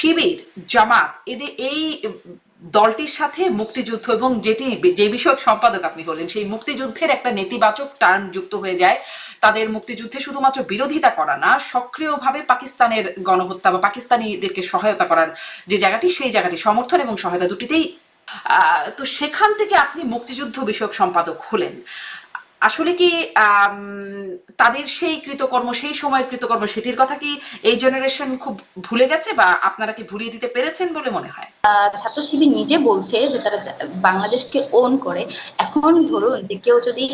শিবির, জামাত, এদের এই দলটির সাথে মুক্তিযুদ্ধ এবং যেটি যে বিষয়ক সম্পাদক আপনি হলেন সেই মুক্তিযুদ্ধের একটা নেতিবাচক টার্ন যুক্ত হয়ে যায়। তাদের মুক্তিযুদ্ধে শুধুমাত্র বিরোধিতা করা না, সক্রিয়ভাবে পাকিস্তানের গণহত্যা বা পাকিস্তানিদেরকে সহায়তা করার যে জায়গাটি, সেই জায়গাটি সমর্থন এবং সহায়তা দুটিতেই তো সেখান থেকে আপনি মুক্তিযুদ্ধ বিষয়ক সম্পাদক হলেন। আসলে কি তাদের সেই কৃতকর্ম, সেই সময়ের কৃতকর্ম, সেটির কথা কি এই জেনারেশন খুব ভুলে গেছে বা আপনারা কি ভুলিয়ে দিতে পেরেছেন বলে মনে হয়? ছাত্র শিবির নিজে বলছে যে তারা বাংলাদেশকে ওন করে। এখন ধরুন যে কেউ যদি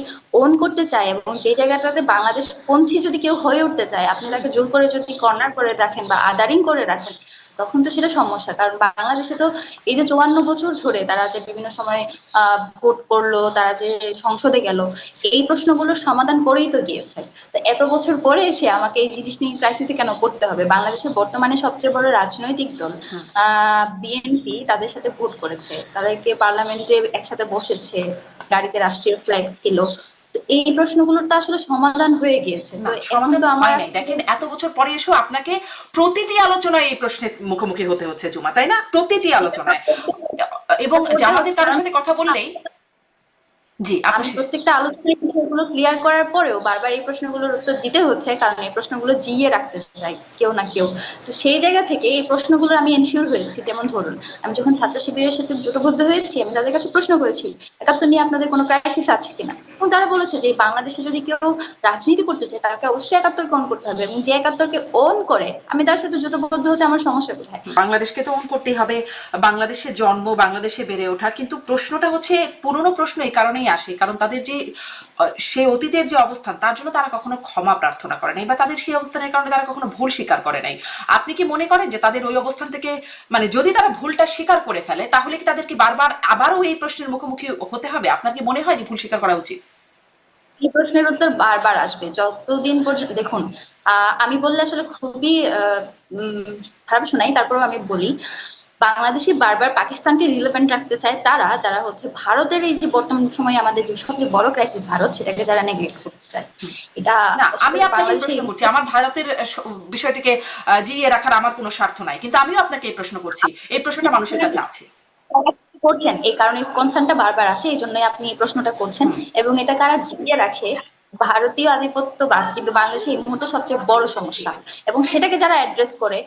ওন করতে চায় এবং যে জায়গাটাতে বাংলাদেশ পন্থী যদি কেউ হয়ে উঠতে চায় আপনি তাকে জোর করে যদি কর্নার করে রাখেন বা আদারিং করে রাখেন তখন তো সেটা সমস্যা। কারণ বাংলাদেশে তো এই যে চুয়ান্ন বছর ধরে তারা যে বিভিন্ন সময় আহ, ভোট করল তারা যে সংসদে গেল এই প্রশ্নগুলোর সমাধান করেই তো গিয়েছে। তো এত বছর পরে এসে আমাকে এই জিনিস নিয়ে ক্রাইসিসে কেন পড়তে হবে? বাংলাদেশের বর্তমানে সবচেয়ে বড় রাজনৈতিক দল বিএনপি তাদের সাথে ভোট করেছে। তাদেরকে পার্লামেন্টে একসাথে বসেছে গাড়িতে রাষ্ট্রীয় ফ্ল্যাগ ছিল। এই প্রশ্নগুলোর তো আসলে সমাধান হয়ে গিয়েছে। এখন তো তো আমার দেখেন এত বছর পরে এসেও আপনাকে প্রতিটি আলোচনায় এই প্রশ্নের মুখোমুখি হতে হচ্ছে জুমা তাই না? প্রতিটি আলোচনায়। এবং জামাতের কারোর সাথে কথা বললেই জি প্রত্যেকটা আলোচনায় বিষয়গুলো ক্লিয়ার করার পরেও বারবার এই প্রশ্নগুলোর উত্তর দিতে হচ্ছে কারণ এই প্রশ্নগুলো জিইয়ে রাখতে চাই কেউ না কেউ। তো সেই জায়গা থেকে এই প্রশ্নগুলো আমি এনশিওর হয়েছি যেমন ধরুন আমি যখন ছাত্র শিবিরের সাথে জোটবদ্ধ হয়েছি আমি তাদের কাছে প্রশ্ন করেছি একাত্তর নিয়ে আপনাদের কোনো ক্রাইসিস আছে কিনা? এবং তারা বলেছে যে বাংলাদেশে যদি কেউ রাজনীতি করতে চায়, তাকে অবশ্যই একাত্তরকে অন করতে হবে এবং যে একাত্তরকে অন করে, আমি তার সাথে জোটবদ্ধ হতে আমার সমস্যা কোথায়? বাংলাদেশকে তো অন করতেই হবে, বাংলাদেশে জন্ম, বাংলাদেশে বেড়ে ওঠা, কিন্তু প্রশ্নটা হচ্ছে পুরনো প্রশ্ন এই কারণেই আসে, কারণ তাদের যে সে অতীতের যে অবস্থান, তার জন্য তারা কখনো ক্ষমা প্রার্থনা করে নাই বা তাদের সেই অবস্থানের কারণে তারা কখনো ভুল স্বীকার করে নাই। আপনি কি মনে করেন যে তাদের ওই অবস্থান থেকে মানে যদি তারা ভুলটা স্বীকার করে ফেলে, তাহলে কি তাদেরকে বারবার আবারও এই প্রশ্নের মুখোমুখি হতে হবে? আপনার কি মনে হয় যে ভুল স্বীকার করা উচিত? এই প্রশ্নের উত্তর বারবার আসবে। যতদিন পর্যন্ত দেখুন আমি বললে আসলে খুবই খারাপ শোনাই তারপরেও আমি বলি বাংলাদেশে বারবার পাকিস্তানকে রিলেভেন্ট রাখতে চায় তারা যারা হচ্ছে ভারতের এই যে বর্তমান সময়ে আমাদের যে সবচেয়ে বড় ক্রাইসিস ভারত সেটাকে যারা নেগলেক্ট করতে চায়। এটা আমি আপনাকে প্রশ্ন করছি। আমার ভারতের বিষয়টিকে জিইয়ে রাখার আমার কোনো স্বার্থ নাই। কিন্তু আমিও আপনাকে এই প্রশ্ন করছি। এই প্রশ্নটা মানুষের কাছে আছে। করছেন, এই কারণে কনসার্নটা বারবার আসে, এই জন্যই আপনি এই প্রশ্নটা করছেন। এবং এটা কারা জিয়ে রাখে, ভারতীয় আধিপত্যবাদ কিন্তু বাংলাদেশে এই মুহূর্তে সবচেয়ে বড় সমস্যা। এবং সেটাকে যারা অ্যাড্রেস করে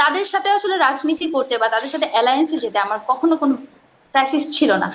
তাদের সাথে আসলে রাজনীতি করতে বা তাদের সাথে অ্যালায়েন্সে যেতে আমার কখনো কোনো ক্রাইসিস ছিল না।